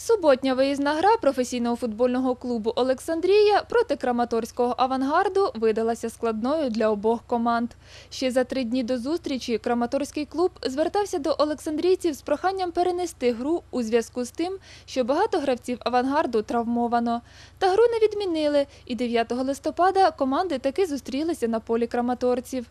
Суботня виїзна гра професійного футбольного клубу Олександрія проти Краматорського авангарду видалася складною для обох команд. Ще за три дні до зустрічі Краматорський клуб звертався до олександрійців з проханням перенести гру у зв'язку з тим, що багато гравців авангарду травмовано. Та гру не відмінили, і 9 листопада команди таки зустрілися на полі краматорців.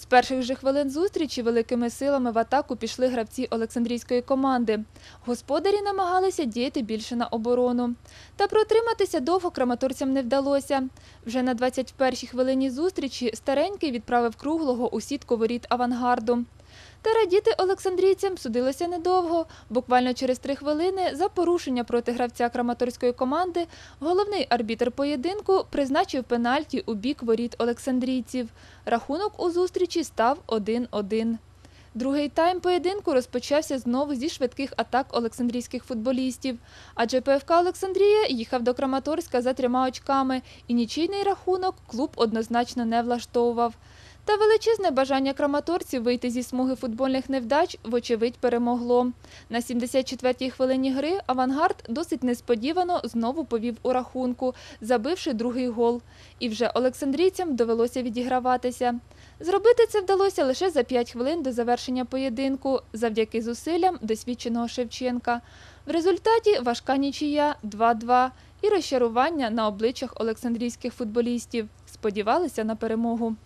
З перших же хвилин зустрічі великими силами в атаку пішли гравці Олександрійської команди. Господарі намагалися діяти більше на оборону. Та протриматися довго краматорцям не вдалося. Вже на 21-й хвилині зустрічі старенький відправив круглого у сітку воріт авангарду. Та радіти олександрійцям судилося недовго. Буквально через три хвилини за порушення проти гравця краматорської команди головний арбітр поєдинку призначив пенальті у бік воріт олександрійців. Рахунок у зустрічі став 1-1. Другий тайм поєдинку розпочався знову зі швидких атак олександрійських футболістів. Адже ПФК Олександрія їхав до Краматорська за трьома очками, і нічийний рахунок клуб однозначно не влаштовував. Та величезне бажання краматорців вийти зі смуги футбольних невдач, вочевидь, перемогло. На 74-й хвилині гри авангард досить несподівано знову повів у рахунку, забивши другий гол. І вже олександрійцям довелося відіграватися. Зробити це вдалося лише за 5 хвилин до завершення поєдинку, завдяки зусиллям досвідченого Шевченка. В результаті важка нічия 2-2 і розчарування на обличчях олександрійських футболістів. Сподівалися на перемогу.